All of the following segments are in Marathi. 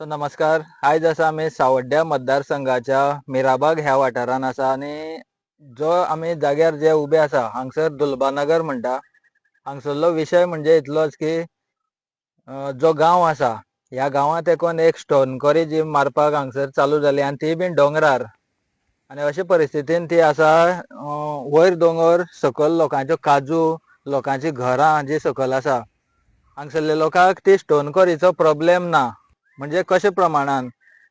सो नमस्कार. आयज आसा आमी सावड्ड्या मतदारसंघाच्या मिराबाग ह्या वाठारान आसा आनी जो आमी जाग्यार जे उबे आसा हांगसर दुलबानगर म्हणटा. हांगसरलो विशय म्हणजे इतलोच की जो गांव आसा ह्या गांवांत एकूण एक स्टोन कॉरी जी मारपाक हांगसर चालू जाली आनी ती बीन डोंगरार. आनी अशे परिस्थितीन ती आसा वयर दोंगर सकयल लोकांच्यो काजू लोकांची घरां जी सकयल आसा हांगसरल्या लोकांक ती स्टोन कॉरीचो प्रॉब्लेम ना. म्हणजे कशे प्रमाणान?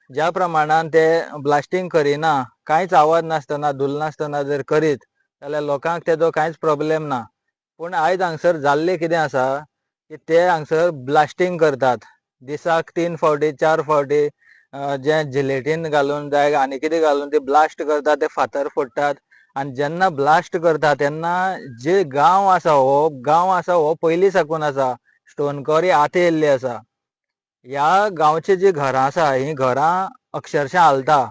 ज्या प्रमाणान ते ब्लास्टिंग करिना कांयच आवाज नासतना धुल नासतना जर करीत जाल्यार लोकांक तेजो कांयच प्रॉब्लेम ना. पूण आयज हांगसर जाल्लें कितें आसा की ते हांगसर ब्लास्टिंग करतात. दिसाक तीन फावटी चार फावटी जे जिलेटीन घालून जाय आनी कितें घालून ते ब्लास्ट करतात ते फातर फोडटात आनी जेन्ना ब्लास्ट करता तेन्ना जे गांव आसा हो गांव आसा हो पयलीं साकून आसा स्टोन कॉरी आत येयल्ली आसा. ह्या गांवची जी घरां आसा ही घरां अक्षरशः हालता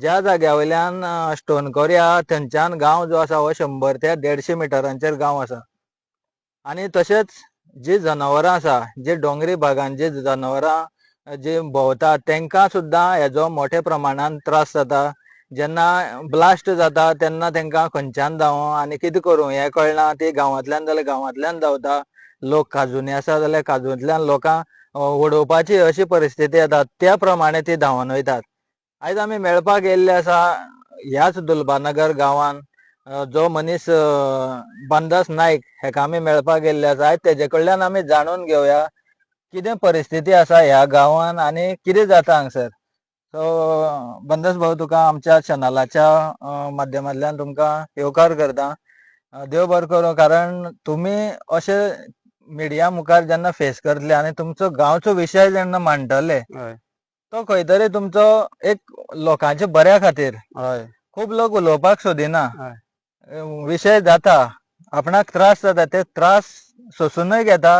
ज्या जाग्या वयल्यान स्टोनकोऱ्या स्टोन थंयच्यान गांव जो आसा हो शंबर ते देडशे मिटरांचेर गांव आसा आनी तशेंच जी जनावरां आसा जे डोंगरी भागान जी जनावरां जी भोंवतात तांकां सुद्दां हेजो मोठ्या प्रमाणान त्रास जाता. जेन्ना ब्लास्ट जाता तेन्ना तेंकां खंयच्यान धांवों आनी कितें करूं हें कळना. ती गांवांतल्यान जाल्यार गांवांतल्यान धांवता. लोक काजुनी आसा जाल्यार काजूंतल्यान लोकां उडोवपाची अशी परिस्थिती येता त्या प्रमाणे ती धांवन वयतात आयज आमी मेळपाक गेल्ले आसा ह्याच दुलबानगर गांवान. जो मनीस अ, बांदास नायक हेका आमी मेळपाक गेल्ले आसा. आयज तेजे कडल्यान आमी जाणून घेवया कितें परिस्थिती आसा ह्या गांवान आनी कितें जाता हांगसर. सो बंदस भाऊ तुका आमच्या चॅनलाच्या माध्यमांतल्यान तुमकां येवकार करता. देव बरें करूं कारण तुमी अशें मिडिया मुखार जेन्ना फेस करतले आनी तुमचो गांवचो विशय जेन्ना मांडटले हय. तो खंय तरी तुमचो एक लोकांच्या बऱ्या खातीर हय. खूब लोक उलोवपाक सोदिना. हय. विशय जाता. आपणाक त्रास जाता ते त्रास सोंसूनय घेता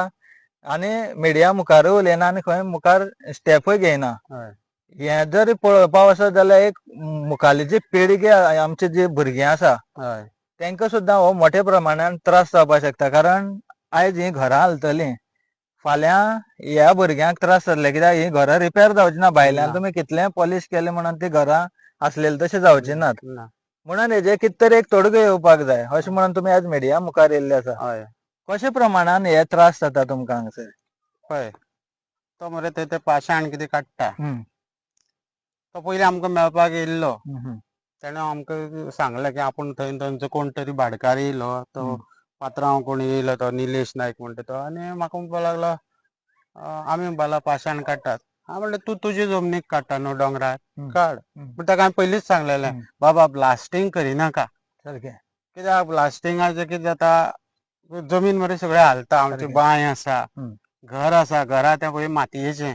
आनी मिडिया मुखारूय उलयना आनी खंय मुखार स्टेपूय घेयना. हय. हें जर पळोवपा वचत जाल्यार एक मुखाल्ली जी पिळगी आमची जी भुरगीं आसा हय. तेंका सुद्दां हो मोठ्या प्रमाणान त्रास जावपाक शकता. कारण आयज ही घरां हालतलीं. फाल्यां ह्या भुरग्यांक त्रास जातले कित्याक? ही घरां रिपेर जावची ना भायल्यान. तुमी कितलेंय पॉलिश केलें म्हणून ती घरां आसलेली तशी जावची नात. ना. म्हणून हेजे कित तरी एक तोडगो येवपाक जाय. अशें म्हणून तुमी आज मिडिया मुखार येयल्ले आसा. हय. कशे प्रमाणान हे त्रास जाता तुमकां हांगसर पळय तो मरे थंय ते पाशाण कितें काडटा. तो पयलीं आमकां मेळपाक येयल्लो. तेणें आमकां सांगलें की आपूण थंय थंयचो कोण तरी भाटकार येयलो. तो पात्रांव कोण येयलो तो निलेश नायक म्हणटा तो आनी म्हाका म्हणपाक लागलो आमी म्हणपाक पाशाण काडटात हांव म्हणलें तूं तुजे जमनीक काडटा न्हू डोंगरार. काड. पूण ताका हांवें पयलींच सांगलेलें. बाबा ब्लास्टींग करिनाका सारकें कित्याक ब्लास्टिंगाचें कितें जाता जमीन मरे सगळें हालता आमची. बांय आसा. घर आसा घरा तें पळय मातयेचें.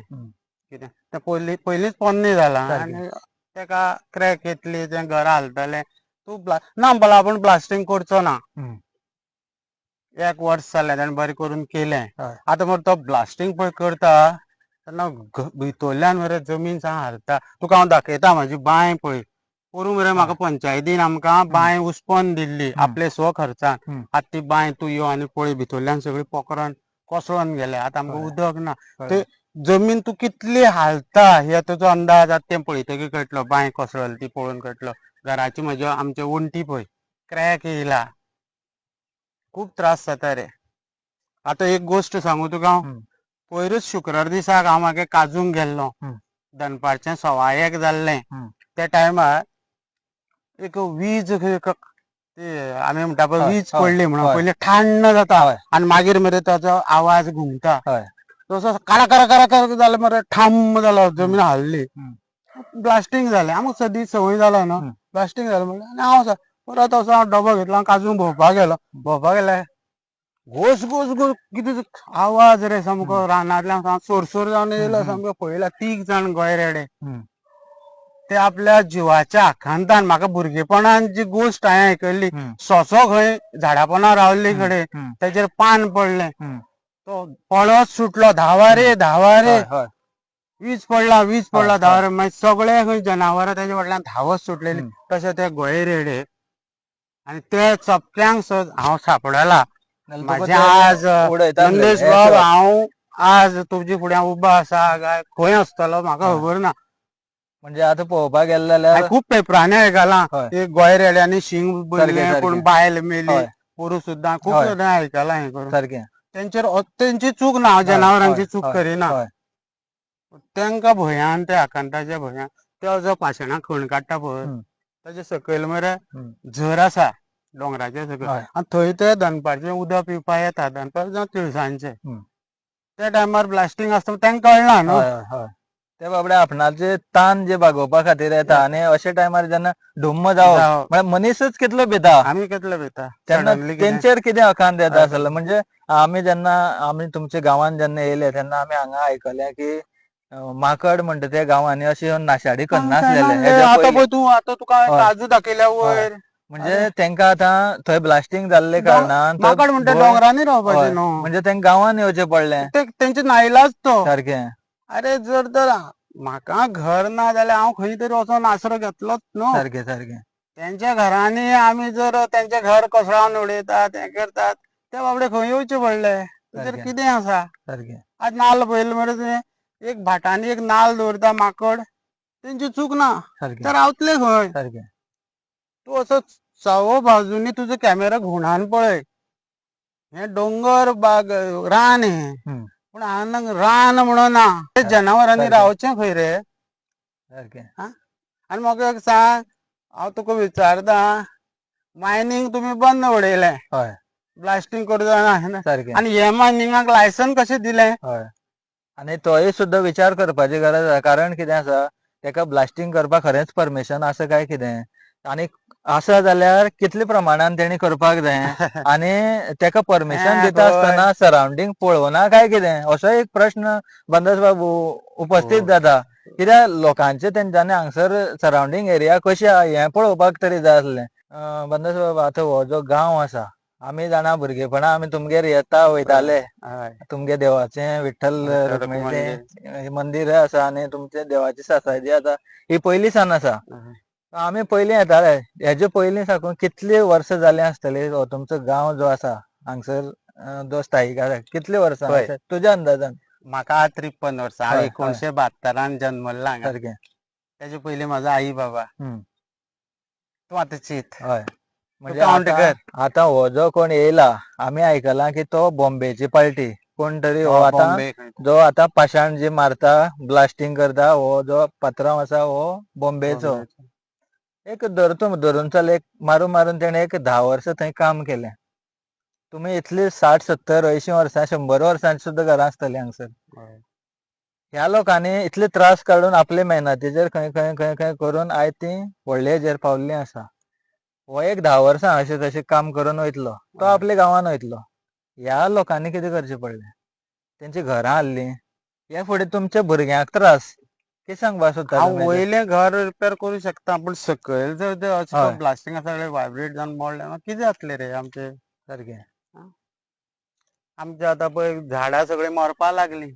कितें तें पयलीं पयलींच पोन्नें जालां. आनी तेका क्रॅक येतली तें घर हालतलें तूं ब्ला ना लागलो आपूण ब्लास्टिंग करचो ना. एक वर्स जालें ताणें बरें करून केलें हय. आतां मरे तो ब्लास्टिंग पळय करता तेन्ना भितरल्यान मरे जमीन सावन हालता तुका हांव दाखयता म्हाजी बांय पळय पोरूं मरे म्हाका पंचायतीन आमकां बांय उस्पोन दिल्ली आपले स्व खर्चान. आतां ती बांय तूं यो आनी पळय भितरल्यान सगळी पोखरण कोसळोन गेल्या. आतां आमकां. उदक ना. ते जमीन तूं कितली हालता हे तुजो अंदाज आतां तें पळयतकीर कळटलो बांय कोसळ्ळी ती पळोवन कळटलो घराची म्हज्या आमच्या वण्टी पळय क्रॅक येयला. खूब त्रास जाता रे आतां एक गोश्ट सांगू तुका हांव. पयरूच शुक्रार दिसाक हांव म्हागे काजूंक गेल्लो. दनपारचें सवा एक जाल्लें. त्या टायमार एक वीज आमी म्हणटा पळय वीज पडली म्हणून. पयलीं ठाण्ण जाता हय. आनी मागीर मरे ताचो आवाज हय. तसो कारा कारा कारा कारा जालें मरे ठाम जालो जमीन हाल्ली. ब्लास्टिंग जालें आमकां सदी संवय जाला न्हू. ब्लास्टिंग जालें म्हणलें आनी हांव परत असो डबो घेतलो काजूंक भोंवपाक गेलो भोंवपाक गेले घोस घोस घोस कितें आवाज रे सामको रानांतल्यान सोरसोर जावन येयलो. सामको पळयल्यार तीग जाण गोयरेडे. ते आपल्या जिवाच्या आखांतान म्हाका भुरगेपणान जी गोश्ट हांवें आयकल्ली. सोंसो खंय झाडा पोंदा रावल्ले कडेन. तेजेर पान पडलें. तो पळस सुटलो धांवा रे धांवा रे. वीज पडला वीज पडला धांवा रे मागीर सगळे खंय जनावरां तेजे फाटल्यान धांवत सुटलेली. तशें ते गोंयरेडे आनी ते चपक्यांक सद हांव सापडला. म्हाजे आज नंदेश बाब हांव आज तुमचे फुड्या उभा आसा काय खंय आसतलो म्हाका. खबर ना. म्हणजे आता पळोवपाक गेले जाल्यार हांवें खूप पेपरांनी आयकलां. गोंय रेड्यांनी शिंग सारकें. कोण बायल मेली. पुरुष सुद्दां खूप आयकलां हें करून. सारखें तेंचेर तेंची चूक ना जनावरांची चूक करिना. तेंका भंयान ते आकांताच्या भंयान तो जो पाशणां खण काडटा पळय ताचे सकयल मरे. झर आसा डोंगराच्या सकयल हय. आनी थंय ते दनपारचें उदक पिवपा येता दनपार जावं तिळसांजचें हम्म. त्या टायमार ब्लास्टिंग आसता तेंका कळना न्हू हय, हय, हय. ते बाबडे आपणाचे ताण जे भागोवपा खातीर येता आनी अशे टायमार जेन्ना धुम्म जावप जावं. म्हळ्यार मनीसच कितलो भिता आमी कितले भिता तेन्ना कितें- तेंचेर कितें अकांत येता. आसलें म्हणजे आमी जेन्ना आमी तुमच्या गांवांत जेन्ना येयले तेन्ना आमी हांगा आयकलें की माकड म्हणटा ते गांवांनी अशी नाशाडी करनासलेले आतां. पळय तूं आतां तुका हय. काजू दाखयल्या वयर म्हणजे तेंका आतां थंय ब्लास्टिंग जाल्ले कारणान थंय माकड म्हणटा भंय- डोंगरांनी हय. रावपाचें न्हू म्हणजे तेंका गांवांन येवचें पडलें. ते तेंचे तो. सारकें अरे जर तर म्हाका घर ना जाल्यार हांव खंय तरी वचोन आसरो घेतलोच न्हू सारकें सारकें तेंच्या घरांनी आमी जर तेंचें घर कोसळोन उडयतात हें करतात ते बाबडे खंय येवचे पडले? सारकें. कितें आसा? सारकें आज नाल्ल पयले मरे तुवें एक भाटांनी एक नाल्ल दवरता माकड तेंची चूक ना. सारकें ते रावतले खंय सारकें तूं असो सवो बाजूनी तुजो कॅमेरा घुवणान पळय. हे डोंगर बाग रान हे. हम्म. पूण हांगा रान म्हणून ना. ते जनावरांनी सारकें. रावचें खंय रे. सारकें आनी म्हाका एक सांग हांव तुका विचारता मायनींग तुमी बंद उडयलें. हय. ब्लास्टिंग करता सारकें आनी हे मायनिंगाक लायसन कशें दिलें? हय. आनी तोय सुद्दां विचार करपाची गरज आसा कारण कितें आसा तेका ब्लास्टिंग करपाक खरेंच परमिशन आसा काय कितें? आनी आसा जाल्यार कितले प्रमाणान तेणी करपाक जाय? आनी तेका परमिशन दिता. आसतना सरावंडींग पळोवना काय कितें? असो एक प्रश्न बंदस बाबू उपस्थित हो. जाता. कित्याक लोकांचे तेंच्यांनी हांगसर सरावंडींग एरिया कशी आहा हें पळोवपाक तरी जाय आसलें. बंदस बाबू आतां हो जो गांव आसा आमी जाणा भुरगेपणा आमी तुमगेर येता वयताले. हय. तुमगे देवाचें विठ्ठल विठ्ठल रुक्मिणीचें मंदिर आसा आनी तुमचे देवाची सासायजी आसा. ही पयली सान आसा. आमी पयलीं येताले. हेजे पयलीं साकून कितली वर्सां जालीं आसतली हो तुमचो गांव जो आसा हांगसर जो स्थायीक आसा कितली वर्सां पळय. तुज्या अंदाजान. म्हाका आज त्रेपन्न वर्सां हांव हय, हय. एकोणशे बहात्तरान जल्मल्ला हांगा सारकें. तेजे पयलीं म्हाजो आई बाबा. हम्म. तूं आतां चिंत. हय. म्हणजे आतां हो जो कोण येयला आमी आयकलां की तो बॉम्बेची पार्टी कोण तरी हो हो, आतां. जो आतां पाशाण जी मारता ब्लास्टिंग करता हो जो पात्रांव आसा हो बॉम्बेचो बॉम्बे. एक धरतो धरून चल एक मारून मारून तेणें एक धा वर्सां थंय काम केलें तुमी इतली साठ सत्तर अंयशीं वर्सां शंबर वर्सांची सुद्दां घरां आसतलीं हांगसर हय. ह्या लोकांनी इतले त्रास काडून आपले मेहनतीचेर खंय खंय खंय खंय करून आयज तीं व्हडले हेजेर पावल्लीं आसा हो एक धा वर्सां अशें तशें काम करून वयतलो. तो. आपल्या गांवांन वयतलो. ह्या लोकांनी कितें करचें पडलें? तेंची घरां हाल्लीं. हे फुडें तुमच्या भुरग्यांक त्रास. कितें सांगपाक सोदता हांव तुमी हेजेर? वयलें घर रिपेर करूं शकता पूण सकयल. जर तर अशें हय. ब्लास्टिंग आसा जाल्यार वायब्रेट जावन मोडलें मागीर कितें जातलें रे आमचें? सारकें आमचें आतां पळय झाडां सगळीं मरपा लागलीं.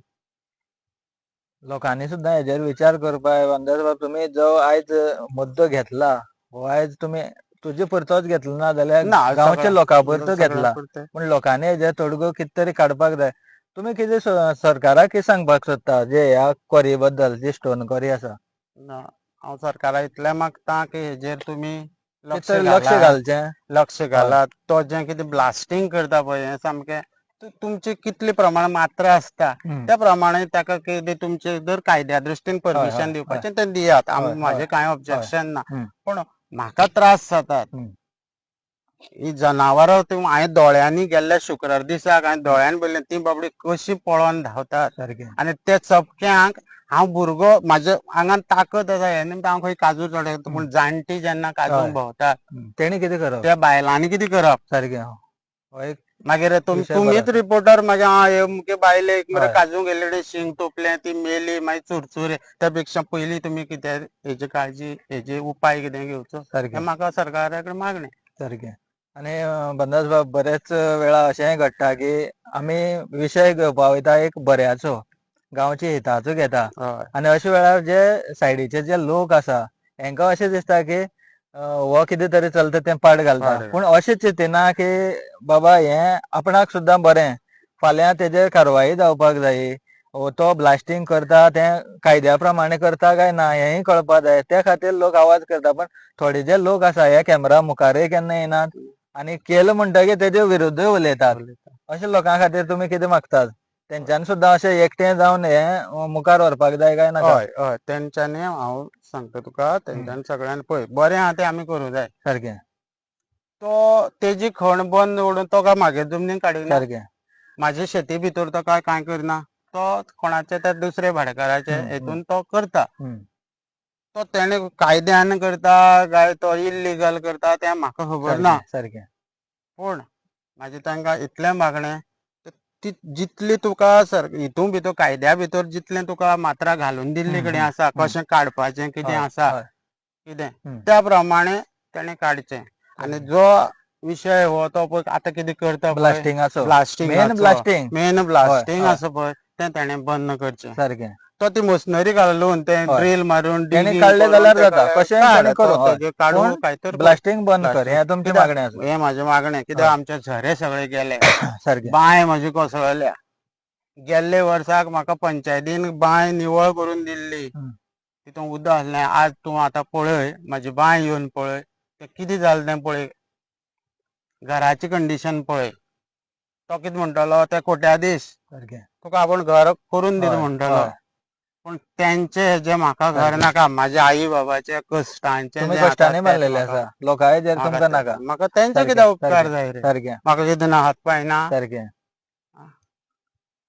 लोकांनी सुद्दां हेजेर विचार करपाक अंदाज बाब तुमी जो आयज मुद्दो घेतला हो आयज तुमी तुजे पुरतोच घेतलो ना जाल्यार ना गांवच्या सगळ्या- लोकां पुरतो घेतला. पुरतें. पूण लोकांनी हेजेर तोडगो कितें तरी काडपाक जाय. तुमी कितें स- सरकाराक कितें सांगपाक सोदता? जे ह्या क्वरी बद्दल जी स्टोन क्वरी आसा ना हांव सरकारा इतलें मागता की हेजेर तुमी लक्ष कितें तरी लक्ष घालात. घालचें? लक्ष घालात तो जें कितें ब्लास्टिंग करता पळय. हें सामकें तु- तुमची कितले प्रमाण मात्रा आसता. त्या प्रमाणे ताका कितें तुमचे जर कायद्या दृश्टीन हय, परमिशन दिवपाचें तें दियात. आम- हय, म्हाजें हय. कांय ऑब्जेक्शन ना. हम्म. पूण म्हाका त्रास जातात. ही जनावरां ती हांवें दोळ्यांनी गेल्ल्या शुक्रार दिसाक हांवें दोळ्यान पळयलें ती बाबडी कशी पळोवन धांवतात? आनी त्या चपक्यांक हांव भुरगो म्हाज्या आंगान ताकद आसा हे निमतान हांव खंय काजू चडयता पूण जाणटी जेन्ना हय. काजूंक भोंवतात तेणी कितें करप? त्या बायलांनी कितें करप? सारकें हो एक मागीर तुम तुमीच. रिपोर्टर म्हाज्या आ, हे अमके बायलेक मरे हय. काजू गेल्ले शिंग तोपलें ती मेली मागीर चुरचुरे. त्या पेक्षा पयलीं तुमी कितें हेजी काळजी हेजे उपाय कितें घेवचो हें सारकें म्हाका सरकारा कडेन मागणें. सारकें आनी अं, बनस बाब बरेच वेळा अशेंय घडटा की आमी विशय घेवपा वयता एक बऱ्याचो. गांवच्या हिताचो घेता. आनी अशे वेळार जे सायडीचे जे लोक आसा हेंका अशें दिसता की हो कितें तरी चलता तें पाड घालता पाड पूण अशें चिंतिना की बाबा हें आपणाक सुद्दां बरें फाल्यां तेजेर कारवाई जावपाक जायी वो तो ब्लास्टिंग करता तें कायद्या प्रमाणे करता काय ना हेंय कळपाक जाय त्या खातीर लोक आवाज करता पण थोडे जे लोक आसा हे कॅमेरा मुखारय केन्ना येनात आनी केलं म्हणटकीर तेजे विरुद्धूय उलयतात अशा लोकां खातीर तुमी कितें मागतात तेंच्यानी सुद्दां अशें एकटें जावन हे मुखार व्हरपाक जाय काय नाका हय हय. तेंच्यांनी हांव सांगता तुका तेंच्यांनी सगळ्यांनी पळय बरें आहा तें आमी करूं जाय. सारकें तो तेजी खण बंद उडोवन तो काय म्हागे जमनीन काडिना सारकें म्हाजे शेती भितर तो काय कांय करना? तो कोणाचे त्या दुसरे भाडेकाराचे हेतून तो करता. तो तेणे कायद्यान करता काय तो इल्लिगल करता तें म्हाका खबर ना सारकें पूण म्हाजे तांकां इतलें मागणें ती जितली तुका सर हितून भितर कायद्या भितर जितलें तुका मात्रा घालून दिल्ली हम्म, कडेन आसा हम्म. कशें काडपाचें कितें हय, आसा हय. कितें हम्म. त्या प्रमाणे तेणें काडचें आनी जो विशय हो तो पळय आतां कितें करता ब्लास्टिंगाचो blasting main blasting main blasting हय. आसा पळय तें तेणें बंद करचें सारकें तो ती मशिनरी घालून तें हय. ड्रील मारून तेणी digging करून जाल्यार जाता. कशेंय काड, तेणी तो करूं, हय. तेजें काडूं पूण काय तर ब्लास्टिंग बंद कर. हें तुमची कित्याक? मागणी आसा हें म्हाजें मागणें कित्याक हय. आमचे झरे सगळे गेले सारकें बांय म्हजी कोसळल्या गेल्ले वर्साक म्हाका पंचायतीन बांय निवळ करून दिल्ली. तितून उदक आसलें आज तूं आतां पळय म्हाजी बांय येवन पळय तें कितें जालें तें पळय घराची कंडिशन पळय तो कितें म्हणटलो ते कोट्याधीश सारकें तुका आपूण घर करून दिता हय, म्हणटलो हय. पूण तेंचे जे म्हाका घर. नाका म्हाज्या आई बाबाचे कश्टांचे तुमी जे कश्टांनी बांदलेले म्हाका- आसा लोकांचेर म्हाका तुमकां ते- नाका. म्हाका तेंचे सारकें, कितें उपकार सारकें. जाय रे. सारकें म्हाका कितें ना हात पांय ना. सारकें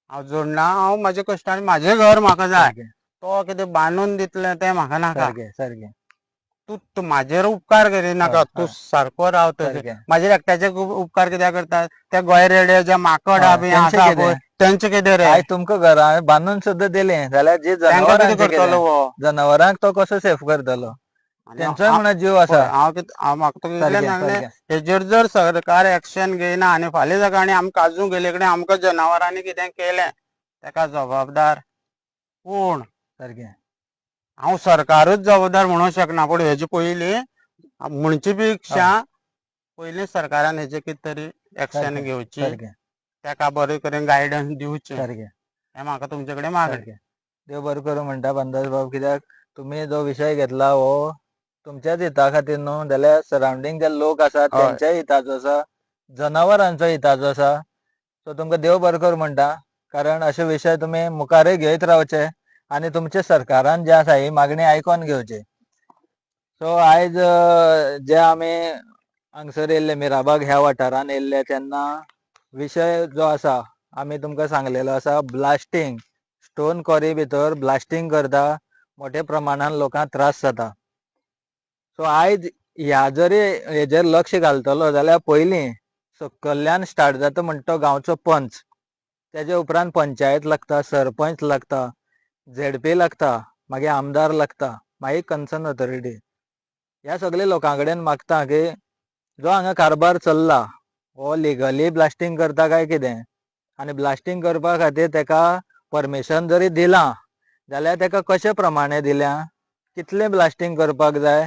हांव जोडना हांव म्हाज्या कश्टांनी म्हाजें घर म्हाका जाय. सारकें तो कितें बांदून दितलें तें म्हाका नाका. सारकें सारकें तूं तूं म्हाजेर उपकार करिनाका हय, तूं हय. सारको राव सारकें म्हाजेर एकट्याचे उपकार कित्याक करतात? ते गोयरेडे जे माकड आहा बी तेंचे आसा कितें? पळय तेंचे कितें रे आयज तुमकां घरा बांदून सुद्दां दिलें. जाल्यार जी तांकां कितें करतलो जनावरांक तो कसो सेफ करतलो. आनी तेंचोय म्हणून जीव आसा हांव कितें हांव म्हाका तुका इतलें सांगलें हेजेर जर सरकार एक्शन घेयना आनी फाल्यां सकाळी आमी काजू गेले कडेन आमकां जनावरांनी कितें केलें ताका जबाबदार? कोण? सारकें हांव सरकारूच जबाबदार म्हणूंक शकना पूण हेजे पयलीं म्हणचे पेक्षा पयलीं सरकारान हेजेर कितें तरी एक्शन घेवची ताका बरे तरेन गायडन्स दिवचें सारकें हें म्हाका तुमचे कडेन मागणें सारकें देव बरें करूं म्हणटा बांदाज बाब कित्याक? तुमी जो विशय घेतला हो तुमच्याच हिता खातीर न्हू? जाल्यार सरावंडींग जे लोक आसात हय. तेंच्याय हिताचो आसा जनावरांचो हिताचो आसा. सो तुमकां देव बरें करूं म्हणटा कारण अशे विशय तुमी मुखारय घेयत रावचे आनी तुमचे सरकारान जे आसा ही मागणी आयकोन घेवची. सो आयज अ, जे आमी हांगसर येयल्ले मिराबाग ह्या वाठारान येयल्ले तेन्ना विशय जो आसा आमी तुमकां सांगलेलो आसा ब्लास्टिंग स्टोन कॉरी भितर ब्लास्टिंग करता मोठ्या प्रमाणान लोकांक त्रास जाता. सो आयज ह्या जरी हेजेर लक्ष घालतलो जाल्यार पयलीं सकयल्यान स्टार्ट जाता म्हणटा तो गांवचो पंच. तेजे उपरांत पंचायत लागता सरपंच लागता झेडपी लागता मागीर आमदार लागता मागीर कन्सर्न ऑथॉरिटी ह्या सगळ्या लोकां कडेन मागता की जो हांगा कारबार चल्ला हो लिगली ब्लास्टिंग करता काय कितें? आनी ब्लास्टिंग करपा खातीर तेका परमिशन जरी दिलां जाल्यार तेका कशे प्रमाणे दिल्या? कितलें ब्लास्टिंग करपाक जाय?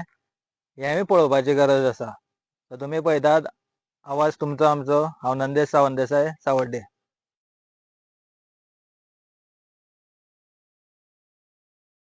हेंवूय पळोवपाची गरज आसा. सो तुमी पळयतात आवाज तुमचो आमचो. हांव नंदेश सावंत देसाय सावड्डे